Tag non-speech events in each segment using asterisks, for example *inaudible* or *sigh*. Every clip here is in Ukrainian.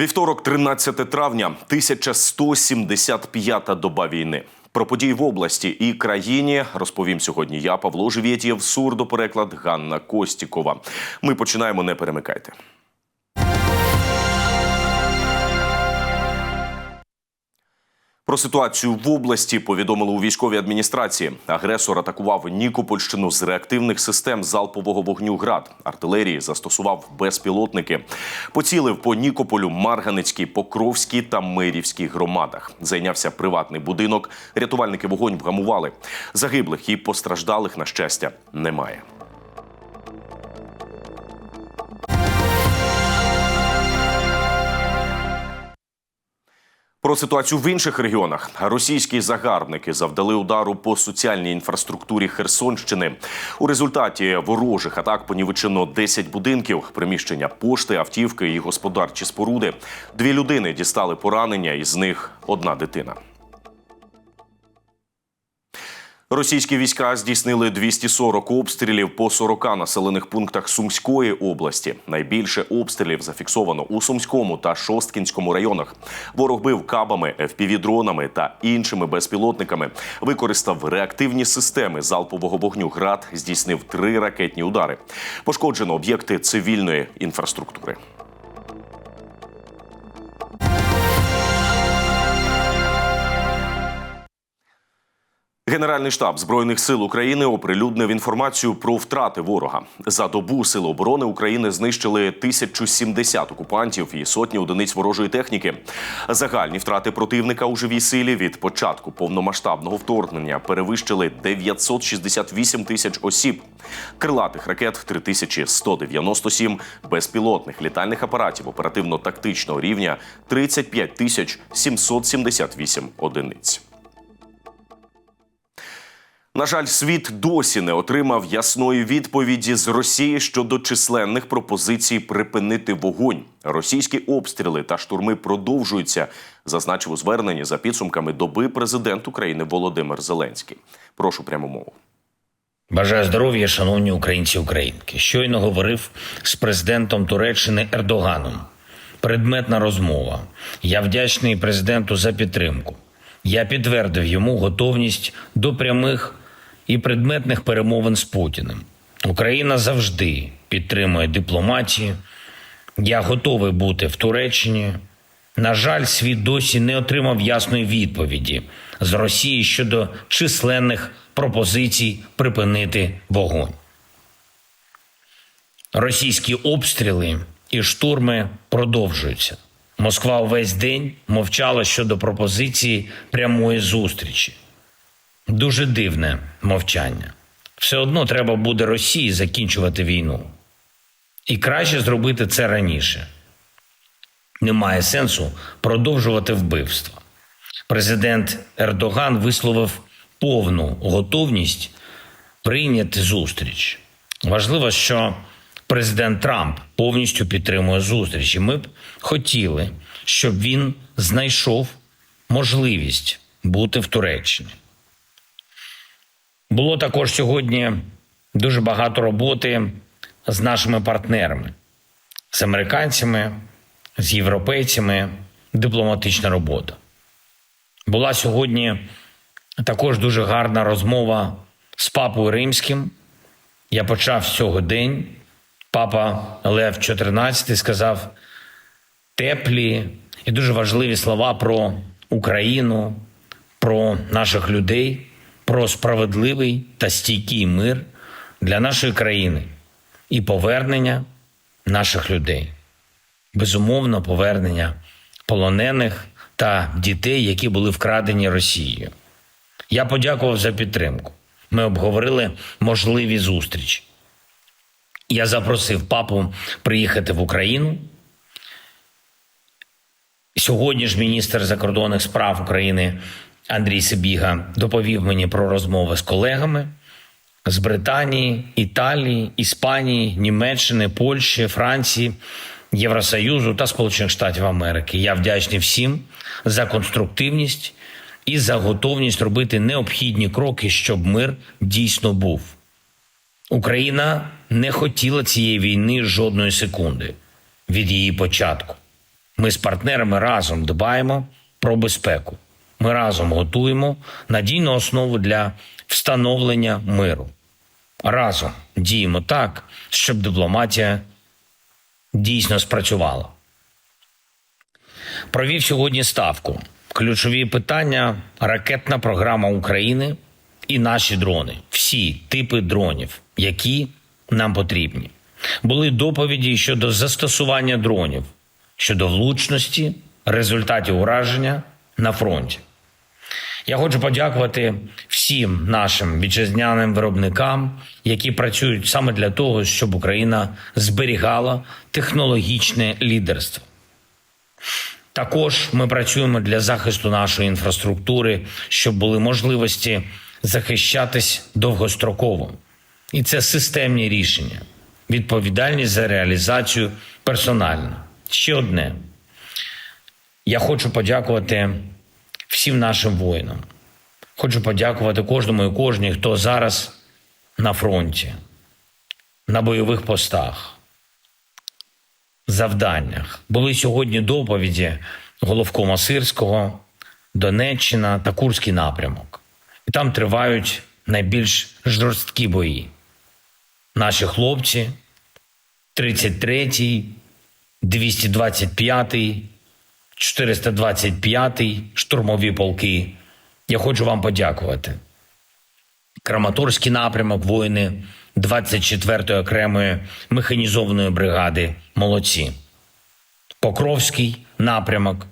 Вівторок, 13 травня, 1175-та доба війни. Про події в області і країні розповім сьогодні я, Павло Живєтєв, сурдопереклад Ганна Костікова. Ми починаємо, не перемикайте. Про ситуацію в області повідомили у військовій адміністрації. Агресор атакував Нікопольщину з реактивних систем залпового вогню ГРАД. Артилерії застосував безпілотники. Поцілив по Нікополю, Марганецькій, Покровській та Мирівській громадах. Зайнявся приватний будинок. Рятувальники вогонь вгамували. Загиблих і постраждалих, на щастя, немає. Про ситуацію в інших регіонах російські загарбники завдали удару по соціальній інфраструктурі Херсонщини. У результаті ворожих атак понівечено 10 будинків, приміщення пошти, автівки і господарчі споруди. Дві людини дістали поранення, із них одна дитина. Російські війська здійснили 240 обстрілів по 40 населених пунктах Сумської області. Найбільше обстрілів зафіксовано у Сумському та Шосткінському районах. Ворог бив кабами, FPV-дронами та іншими безпілотниками. Використав реактивні системи залпового вогню ГРАД, здійснив три ракетні удари. Пошкоджено об'єкти цивільної інфраструктури. Генеральний штаб збройних сил України оприлюднив інформацію про втрати ворога. За добу сили оборони України знищили 1070 окупантів і сотні одиниць ворожої техніки. Загальні втрати противника у живій силі від початку повномасштабного вторгнення перевищили 968 тисяч осіб. Крилатих ракет 3197, безпілотних літальних апаратів оперативно-тактичного рівня 35 тисяч 778 одиниць. На жаль, світ досі не отримав ясної відповіді з Росії щодо численних пропозицій припинити вогонь. Російські обстріли та штурми продовжуються, зазначив у зверненні за підсумками доби президент України Володимир Зеленський. Прошу пряму мову. Бажаю здоров'я, шановні українці українки. Щойно говорив з президентом Туреччини Ердоганом. Предметна розмова. Я вдячний президенту за підтримку. Я підтвердив йому готовність до прямих і предметних перемовин з Путіним. Україна завжди підтримує дипломатію. Я готовий бути в Туреччині. На жаль, світ досі не отримав ясної відповіді з Росії щодо численних пропозицій припинити вогонь. Російські обстріли і штурми продовжуються. Москва увесь день мовчала щодо пропозиції прямої зустрічі. Дуже дивне мовчання. Все одно треба буде Росії закінчувати війну. І краще зробити це раніше. Немає сенсу продовжувати вбивство. Президент Ердоган висловив повну готовність прийняти зустріч. Важливо, що президент Трамп повністю підтримує зустріч. І Ми б хотіли, щоб він знайшов можливість бути в Туреччині. Було також сьогодні дуже багато роботи з нашими партнерами, з американцями, з європейцями, дипломатична робота. Була сьогодні також дуже гарна розмова з папою римським. Я почав з цього день. Папа Лев XIV сказав теплі і дуже важливі слова про Україну, про наших людей, про справедливий та стійкий мир для нашої країни і повернення наших людей. Безумовно, повернення полонених та дітей, які були вкрадені Росією. Я подякував за підтримку. Ми обговорили можливі зустрічі. Я запросив папу приїхати в Україну. Сьогодні ж міністр закордонних справ України Андрій Сибіга доповів мені про розмови з колегами з Британії, Італії, Іспанії, Німеччини, Польщі, Франції, Євросоюзу та Сполучених Штатів Америки. Я вдячний всім за конструктивність і за готовність робити необхідні кроки, щоб мир дійсно був. Україна не хотіла цієї війни жодної секунди від її початку. Ми з партнерами разом дбаємо про безпеку. Ми разом готуємо надійну основу для встановлення миру. Разом діємо так, щоб дипломатія дійсно спрацювала. Провів сьогодні ставку. Ключові питання: ракетна програма України і наші дрони, всі типи дронів, які нам потрібні. Були доповіді щодо застосування дронів, щодо влучності, результатів ураження на фронті. Я хочу подякувати всім нашим вітчизняним виробникам, які працюють саме для того, щоб Україна зберігала технологічне лідерство. Також ми працюємо для захисту нашої інфраструктури, щоб були можливості захищатись довгостроково. І це системні рішення, відповідальність за реалізацію персонально. Ще одне. Я хочу подякувати всім нашим воїнам. Хочу подякувати кожному і кожній, хто зараз на фронті, на бойових постах, завданнях. Були сьогодні доповіді головкома Сирського, Донеччина та Курський напрямок. І там тривають найбільш жорсткі бої. Наші хлопці 33-й, 225-й, 425-й штурмові полки. Я хочу вам подякувати. Краматорський напрямок, воїни 24-ї окремої механізованої бригади. Молодці. Покровський напрямок,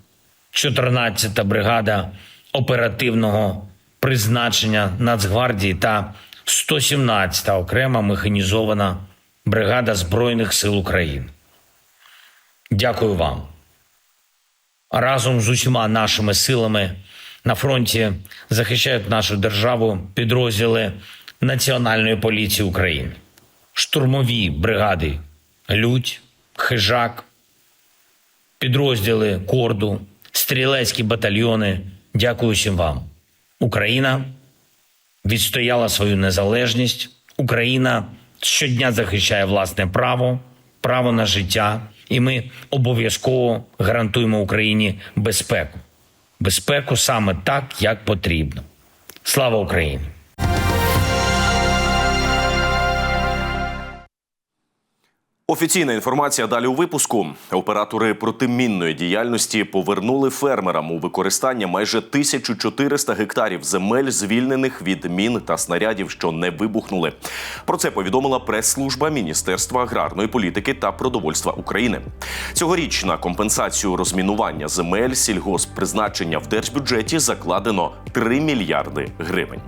14-та бригада оперативного призначення Нацгвардії та 117-та окрема механізована бригада Збройних сил України. Дякую вам. Разом з усіма нашими силами на фронті захищають нашу державу підрозділи Національної поліції України, штурмові бригади Людь, Хижак, підрозділи Корду, стрілецькі батальйони. Дякую всім вам. Україна відстояла свою незалежність. Україна щодня захищає власне право, право на життя, і ми обов'язково гарантуємо Україні безпеку. Безпеку саме так, як потрібно. Слава Україні! Офіційна інформація далі у випуску. Оператори протимінної діяльності повернули фермерам у використання майже 1400 гектарів земель, звільнених від мін та снарядів, що не вибухнули. Про це повідомила прес-служба Міністерства аграрної політики та продовольства України. Цьогоріч на компенсацію розмінування земель сільгосппризначення в держбюджеті закладено 3 мільярди гривень.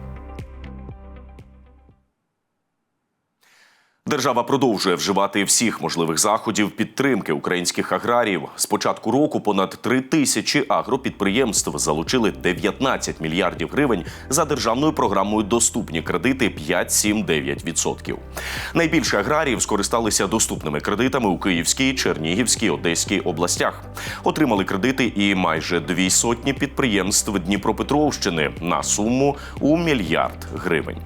Держава продовжує вживати всіх можливих заходів підтримки українських аграріїв. З початку року понад три тисячі агропідприємств залучили 19 мільярдів гривень за державною програмою Доступні кредити 5-7-9%. Найбільше аграріїв скористалися доступними кредитами у Київській, Чернігівській, Одеській областях. Отримали кредити і майже дві сотні підприємств Дніпропетровщини на суму у мільярд гривень.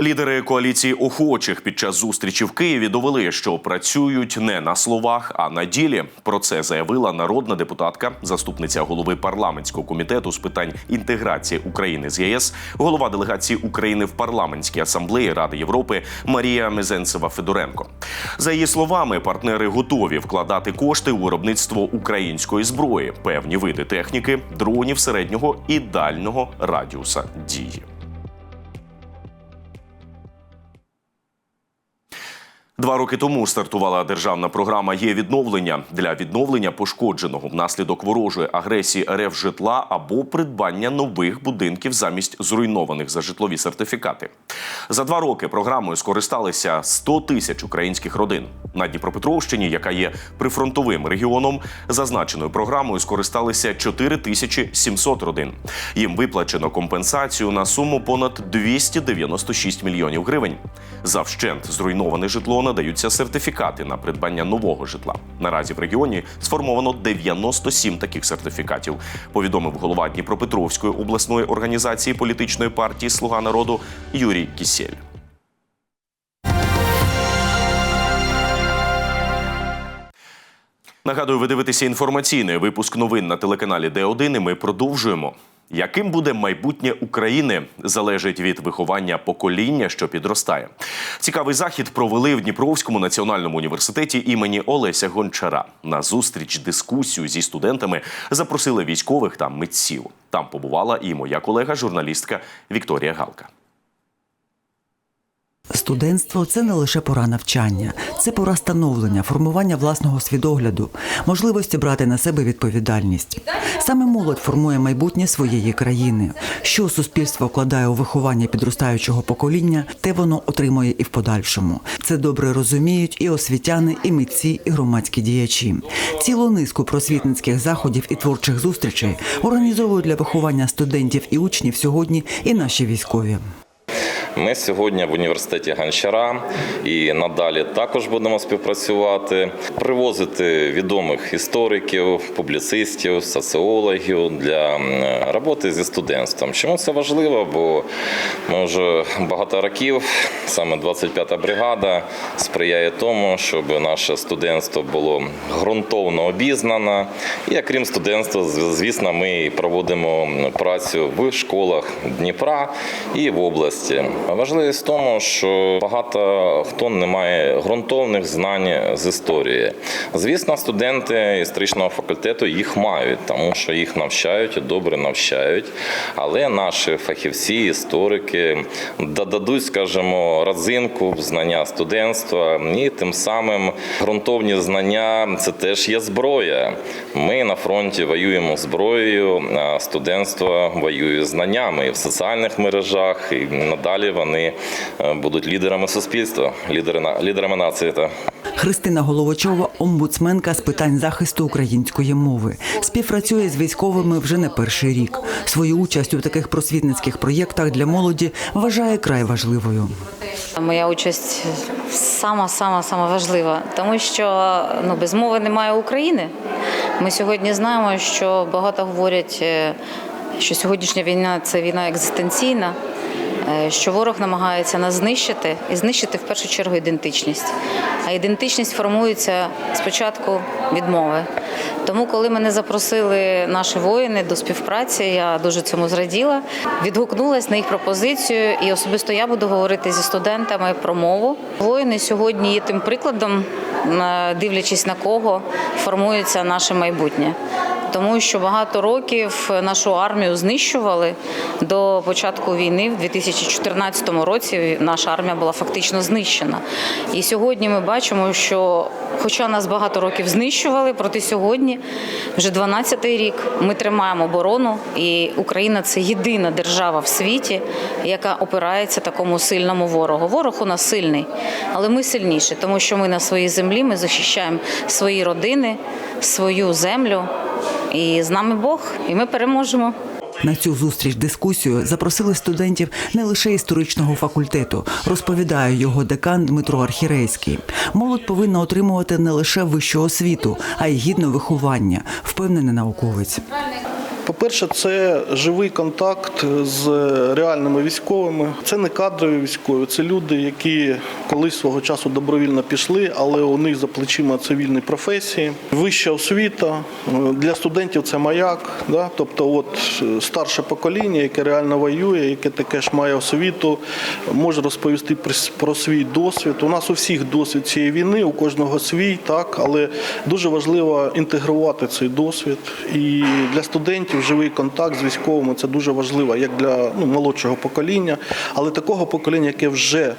Лідери коаліції охочих під час зустрічі в Києві довели, що працюють не на словах, а на ділі. Про це заявила народна депутатка, заступниця голови парламентського комітету з питань інтеграції України з ЄС, голова делегації України в парламентській асамблеї Ради Європи Марія Мезенцева Федоренко. За її словами, партнери готові вкладати кошти у виробництво української зброї, певні види техніки, дронів середнього і дальнього радіуса дії. Два роки тому стартувала державна програма є відновлення для відновлення пошкодженого внаслідок ворожої агресії РФ житла або придбання нових будинків замість зруйнованих за житлові сертифікати. За два роки програмою скористалися 100 тисяч українських родин. На Дніпропетровщині, яка є прифронтовим регіоном, зазначеною програмою скористалися 4700 родин. Їм виплачено компенсацію на суму понад 296 мільйонів гривень. За вщент зруйноване житло надаються сертифікати на придбання нового житла. Наразі в регіоні сформовано 97 таких сертифікатів. Повідомив голова Дніпропетровської обласної організації політичної партії Слуга народу Юрій Кісель. Нагадую, ви дивитеся інформаційний випуск новин на телеканалі Д1. і Ми продовжуємо яким буде майбутнє України, залежить від виховання покоління, що підростає. Цікавий захід провели в Дніпровському національному університеті імені Олеся Гончара. На зустріч дискусію зі студентами запросили військових та митців. Там побувала і моя колега, журналістка Вікторія Галка. Студентство це не лише пора навчання, це пора становлення, формування власного свідогляду, можливості брати на себе відповідальність. Саме молодь формує майбутнє своєї країни. Що суспільство вкладає у виховання підростаючого покоління, те воно отримує і в подальшому. Це добре розуміють і освітяни, і митці, і громадські діячі. Цілу низку просвітницьких заходів і творчих зустрічей організовують для виховання студентів і учнів сьогодні і наші військові. Ми сьогодні в університеті Гончара і надалі також будемо співпрацювати, привозити відомих істориків, публіцистів, соціологів для роботи зі студентством. Чому це важливо? Бо ми вже багато років, саме 25-та бригада, сприяє тому, щоб наше студентство було ґрунтовно обізнано. І окрім студентства, звісно, ми проводимо працю в школах Дніпра і в області. Важливість в тому, що багато хто не має ґрунтовних знань з історії. Звісно, студенти історичного факультету їх мають, тому що їх навчають і добре навчають. Але наші фахівці, історики додадуть, скажімо, родзинку в знання студентства, і тим самим ґрунтовні знання це теж є зброя. Ми на фронті воюємо зброєю, а студентство воює знаннями і в соціальних мережах, і надалі вони е, будуть лідерами суспільства, лідери на- лідерами нації. Та. Христина Головачова, омбудсменка з питань захисту української мови, співпрацює з військовими вже не перший рік. Свою участь у таких просвітницьких проєктах для молоді вважає край важливою. Моя участь сама сама сама важлива, тому що ну без мови немає України. Ми сьогодні знаємо, що багато говорять, е, що сьогоднішня війна це війна екзистенційна, що ворог намагається нас знищити і знищити в першу чергу ідентичність. А ідентичність формується спочатку від мови. Тому, коли мене запросили наші воїни до співпраці, я дуже цьому зраділа. Відгукнулась на їх пропозицію, і особисто я буду говорити зі студентами про мову. Воїни сьогодні є тим прикладом, дивлячись на кого формується наше майбутнє. Тому що багато років нашу армію знищували до початку війни в 2014 році. Наша армія була фактично знищена. І сьогодні ми бачимо, що, хоча нас багато років знищували, проте сьогодні, вже 12-й рік, ми тримаємо оборону, і Україна це єдина держава в світі, яка опирається такому сильному ворогу. Ворог у нас сильний, але ми сильніші, тому що ми на своїй землі ми захищаємо свої родини, свою землю. І з нами Бог, і ми переможемо. На цю зустріч дискусію запросили студентів не лише історичного факультету, розповідає його декан Дмитро Архірейський. Молодь повинна отримувати не лише вищу освіту, а й гідне виховання, впевнений науковець. По-перше, це живий контакт з реальними військовими. Це не кадрові військові, це люди, які колись свого часу добровільно пішли, але у них за плечима цивільні професії. Вища освіта для студентів це маяк. Да? Тобто, от е, старше покоління, яке реально воює, яке таке ж має освіту, може розповісти про свій досвід. У нас у всіх досвід цієї війни, у кожного свій, так, але дуже важливо інтегрувати цей досвід. І для студентів живий контакт з військовими це дуже важливо, як для ну, молодшого покоління, але такого покоління, яке вже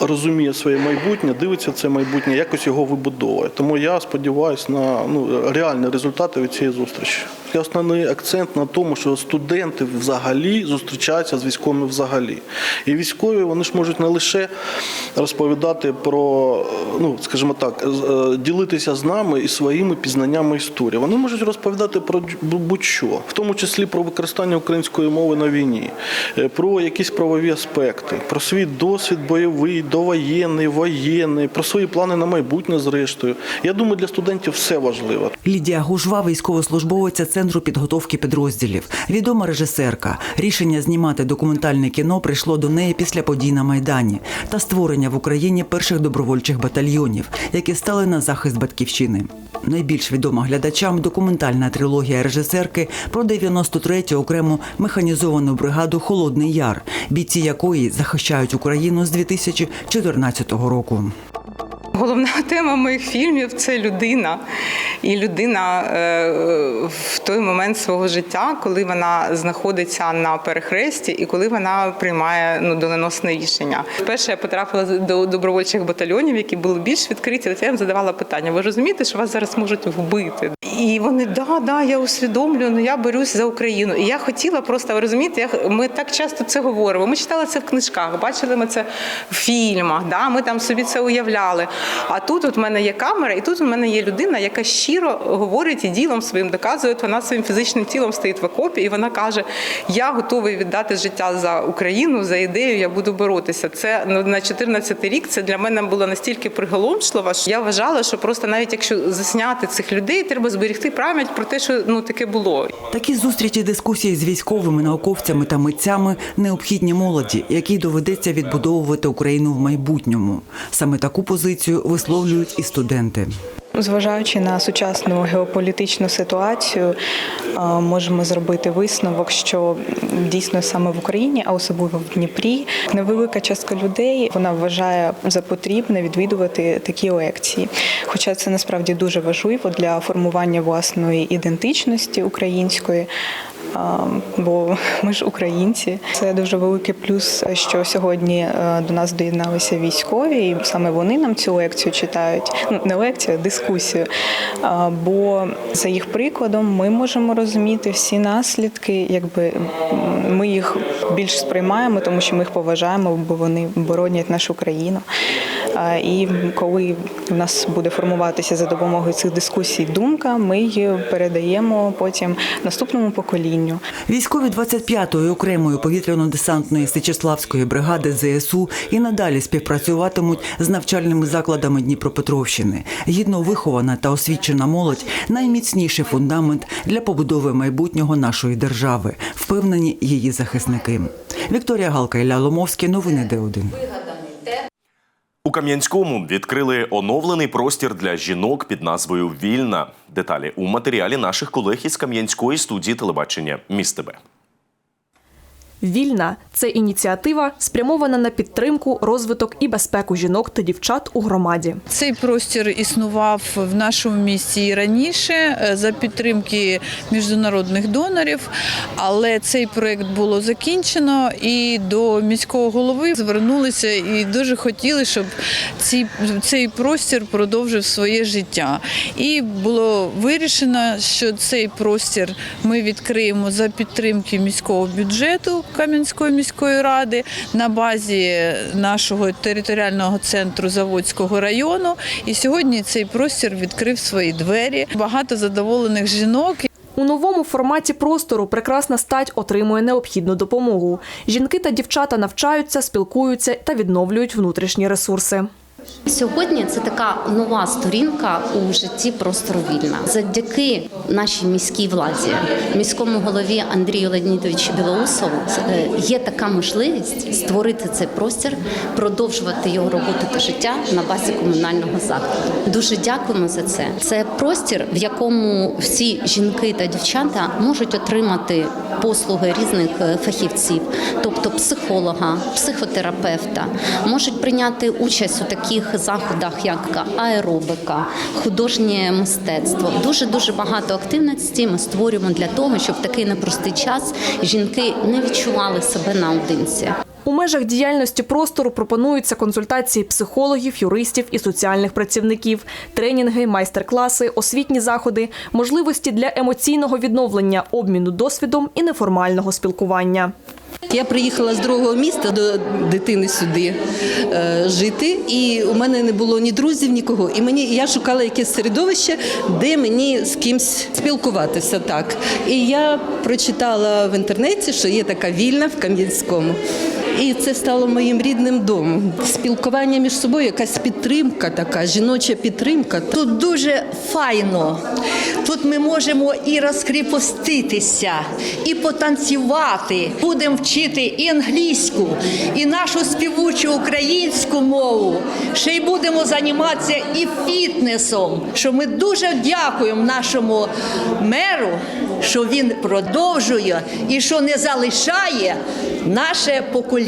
розуміє своє майбутнє, дивиться це майбутнє, якось його вибудовує. Тому я сподіваюся на ну, реальні результати від цієї зустрічі. І основний акцент на тому, що студенти взагалі зустрічаються з військовими взагалі. І військові вони ж можуть не лише розповідати про, ну скажімо так, е, ділитися з нами і своїми пізнаннями історії. Вони можуть розповідати про будь-що, в тому числі про використання української мови на війні, е, про якісь правові аспекти, про свій досвід бойовий, довоєнний, воєнний, про свої плани на майбутнє, зрештою. Я думаю, для студентів все важливо. Лідія Гужва, військовослужбовиця центру підготовки підрозділів, відома режисерка. Рішення знімати документальне кіно прийшло до неї після подій на майдані та створення в Україні перших добровольчих батальйонів, які стали на захист батьківщини. Найбільш відома глядачам документальна трилогія режисерки про 93-ю окрему механізовану бригаду Холодний Яр, бійці якої захищають Україну з 2014 року. Головна *laughs* тема моїх фільмів це людина. І людина е, в той момент свого життя, коли вона знаходиться на перехресті і коли вона приймає ну, доленосне рішення. Перше я потрапила до добровольчих батальйонів, які були більш відкриті. Я їм задавала питання: ви розумієте, що вас зараз можуть вбити? І вони да, да, я усвідомлюю, ну я борюсь за Україну. І я хотіла просто ви розумієте, я, ми так часто це говоримо. Ми читали це в книжках, бачили ми це в фільмах. Да, ми там собі це уявляли. А тут от в мене є камера, і тут у мене є людина, яка щиро говорить і ділом своїм доказує. Вона своїм фізичним тілом стоїть в окопі, і вона каже: Я готовий віддати життя за Україну, за ідею, я буду боротися. Це ну на 14 рік. Це для мене було настільки приголомшливо, що я вважала, що просто навіть якщо засняти цих людей, треба зберегти пам'ять про те, що ну таке було. Такі зустрічі дискусії з військовими науковцями та митцями необхідні молоді, якій доведеться відбудовувати Україну в майбутньому. Саме таку позицію висловлюють і студенти. Зважаючи на сучасну геополітичну ситуацію, можемо зробити висновок, що дійсно саме в Україні, а особливо в Дніпрі, невелика частка людей вона вважає за потрібне відвідувати такі лекції. Хоча це насправді дуже важливо для формування власної ідентичності української. Бо ми ж українці. Це дуже великий плюс, що сьогодні е, до нас доєдналися військові, і саме вони нам цю лекцію читають. Ну не лекцію, а дискусію. Бо за їх прикладом ми можемо розуміти всі наслідки, якби ми їх більш сприймаємо, тому що ми їх поважаємо, бо вони боронять нашу країну. І коли в нас буде формуватися за допомогою цих дискусій думка, ми її передаємо потім наступному поколінню. Військові 25-ї окремої повітряно-десантної Сичеславської бригади ЗСУ і надалі співпрацюватимуть з навчальними закладами Дніпропетровщини. Гідно вихована та освічена молодь найміцніший фундамент для побудови майбутнього нашої держави, впевнені її захисники. Вікторія Галка Ілля Ломовський. Новини Д1. У Кам'янському відкрили оновлений простір для жінок під назвою Вільна. Деталі у матеріалі наших колег із Кам'янської студії телебачення Міст ТБ. Вільна це ініціатива, спрямована на підтримку, розвиток і безпеку жінок та дівчат у громаді. Цей простір існував в нашому місті і раніше е, за підтримки міжнародних донорів, але цей проект було закінчено і до міського голови звернулися і дуже хотіли, щоб ці, цей простір продовжив своє життя. І було вирішено, що цей простір ми відкриємо за підтримки міського бюджету Кам'янської міської ради на базі нашого територіального центру Заводського району. І сьогодні цей простір відкрив свої двері. Багато задоволених жінок. У новому форматі простору прекрасна стать отримує необхідну допомогу. Жінки та дівчата навчаються, спілкуються та відновлюють внутрішні ресурси. Сьогодні це така нова сторінка у житті простору вільна. Завдяки нашій міській владі, міському голові Андрію Леонідовичу Білоусову е, є така можливість створити цей простір, продовжувати його роботу та життя на базі комунального закладу. Дуже дякуємо за це. Це простір, в якому всі жінки та дівчата можуть отримати послуги різних е, фахівців, тобто психолога, психотерапевта, можуть прийняти участь у таких заходах, як аеробика, художнє мистецтво. Дуже дуже багато активності ми створюємо для того, щоб в такий непростий час жінки не відчували себе наодинці. У межах діяльності простору пропонуються консультації психологів, юристів і соціальних працівників, тренінги, майстер-класи, освітні заходи, можливості для емоційного відновлення, обміну досвідом і неформального спілкування. Я приїхала з другого міста до дитини сюди е, жити, і у мене не було ні друзів, нікого. І мені я шукала якесь середовище, де мені з кимсь спілкуватися. Так і я прочитала в інтернеті, що є така вільна в Кам'янському. І це стало моїм рідним домом. Спілкування між собою, якась підтримка, така жіноча підтримка. Тут дуже файно. Тут ми можемо і розкріпоститися, і потанцювати. Будемо вчити і англійську, і нашу співучу українську мову. Ще й будемо займатися і фітнесом. Що ми дуже дякуємо нашому меру, що він продовжує і що не залишає наше покоління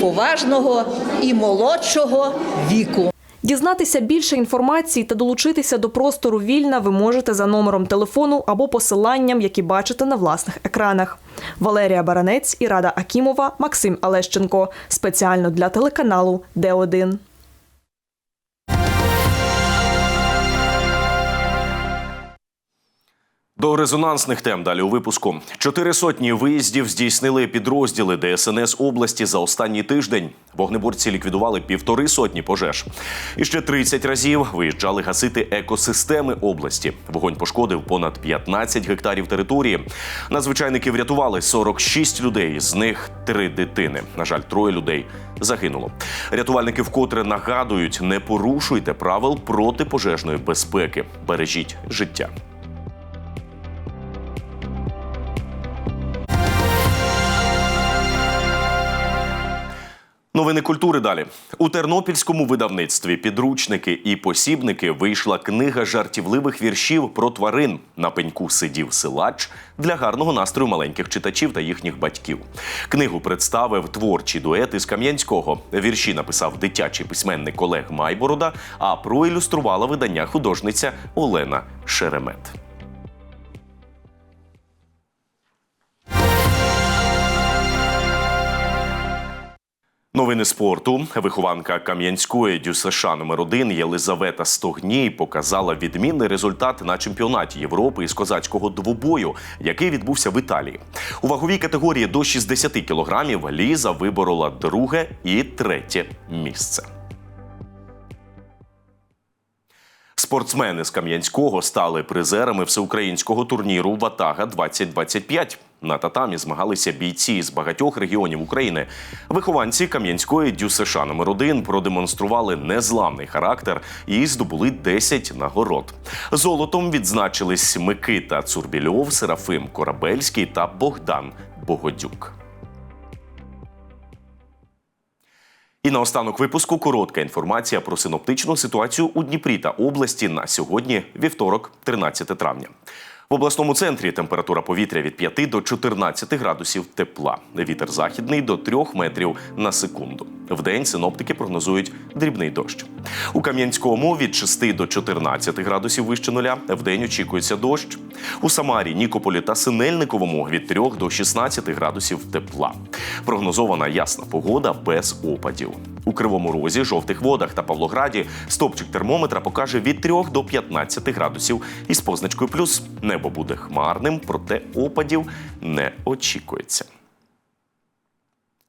поважного і молодшого віку. Дізнатися більше інформації та долучитися до простору вільна ви можете за номером телефону або посиланням, які бачите на власних екранах. Валерія Баранець Ірада Акімова, Максим Алещенко. Спеціально для телеканалу Д1. До резонансних тем далі у випуску. Чотири сотні виїздів здійснили підрозділи ДСНС області за останній тиждень. Вогнеборці ліквідували півтори сотні пожеж. І ще 30 разів виїжджали гасити екосистеми області. Вогонь пошкодив понад 15 гектарів території. Надзвичайники врятували 46 людей, з них три дитини. На жаль, троє людей загинуло. Рятувальники вкотре нагадують: не порушуйте правил протипожежної безпеки, бережіть життя. Новини культури далі у тернопільському видавництві підручники і посібники вийшла книга жартівливих віршів про тварин. На пеньку сидів силач для гарного настрою маленьких читачів та їхніх батьків. Книгу представив творчий дует із Кам'янського. Вірші написав дитячий письменник Олег Майборода, а проілюструвала видання художниця Олена Шеремет. Новини спорту. Вихованка Кам'янської ДЮСШ номер 1 Єлизавета Стогній показала відмінний результат на чемпіонаті Європи із козацького двобою, який відбувся в Італії. У ваговій категорії до 60 кілограмів Ліза виборола друге і третє місце. Спортсмени з Кам'янського стали призерами всеукраїнського турніру Ватага 2025 На татамі змагалися бійці з багатьох регіонів України. Вихованці Кам'янської ДЮСШ номер 1 продемонстрували незламний характер і здобули 10 нагород. Золотом відзначились Микита Цурбільов, Серафим Корабельський та Богдан Богодюк. І наостанок випуску коротка інформація про синоптичну ситуацію у Дніпрі та області на сьогодні, вівторок, 13 травня. В обласному центрі температура повітря від 5 до 14 градусів тепла. Вітер західний до 3 метрів на секунду. В день синоптики прогнозують дрібний дощ. У Кам'янському від 6 до 14 градусів вище нуля. Вдень очікується дощ. У Самарі, Нікополі та Синельниковому від 3 до 16 градусів тепла. Прогнозована ясна погода без опадів. У Кривому Розі, жовтих водах та Павлограді стопчик термометра покаже від 3 до 15 градусів із позначкою плюс. Небо буде хмарним, проте опадів не очікується.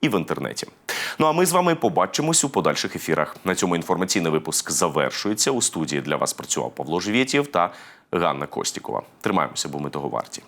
і в інтернеті. Ну а ми з вами побачимось у подальших ефірах. На цьому інформаційний випуск завершується. У студії для вас працював Павло Живєтєв та Ганна Костікова. Тримаємося, бо ми того варті.